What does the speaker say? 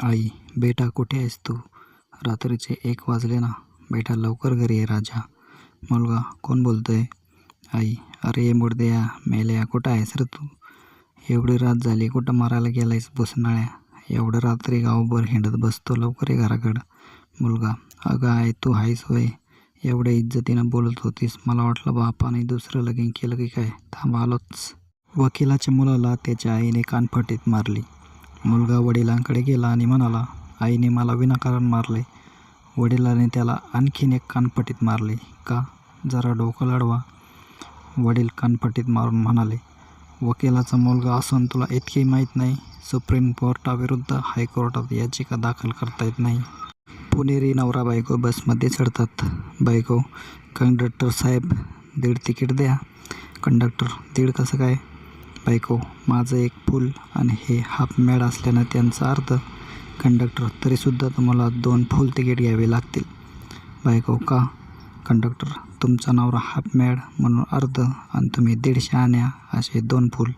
आई बेटा कुठे आहेस तू? रात्रीचे एक वाजले ना. बेटा लवकर घरी ये राजा. मुलगा कोण बोलतोय? आई अरे मुडद्या मेल्या कुठं आहेस रे तू? एवढी रात झाली कुठं मारायला गेलायस बसनाळ्या एवढं रात्री गावभर हिंडत बसतो लवकर ये घराकडं. मुलगा अगं आई तू आहेस होय. एवढ्या इज्जतीनं बोलत होतीस. मला वाटलं बापाने दुसरं लगीन केलं की काय? थांब आलोच. वकिलाच्या मुलाला त्याच्या आईने कानफटीत मारली. मुलगा वडिलांकडे गेला आणि म्हणाला आईने मला विनाकारण मारले. वडिलांनी त्याला आणखीन एक कानपटीत मारले. का? जरा डोकं लढवा वडील कानपटीत मारून म्हणाले वकिलाचा मुलगा असून तुला इतकी माहीत नाही. सुप्रीम कोर्टाविरुद्ध हायकोर्टात याचिका दाखल करता येत नाही. पुणेरी नवरा बायको बसमध्ये चढतात. बायको कंडक्टर साहेब दीड तिकीट द्या. कंडक्टर दीड कसं काय? बायको माझं एक फुल आणि हे हाफ मॅड असल्यानं त्यांचा अर्थ कंडक्टर. तरीसुद्धा तुम्हाला दोन फुल तिकीट घ्यावे लागतील. बायको का? कंडक्टर तुमचा नवरा हाफ मॅड म्हणून अर्ध आणि तुम्ही दीडशे आण्या असे दोन फुल.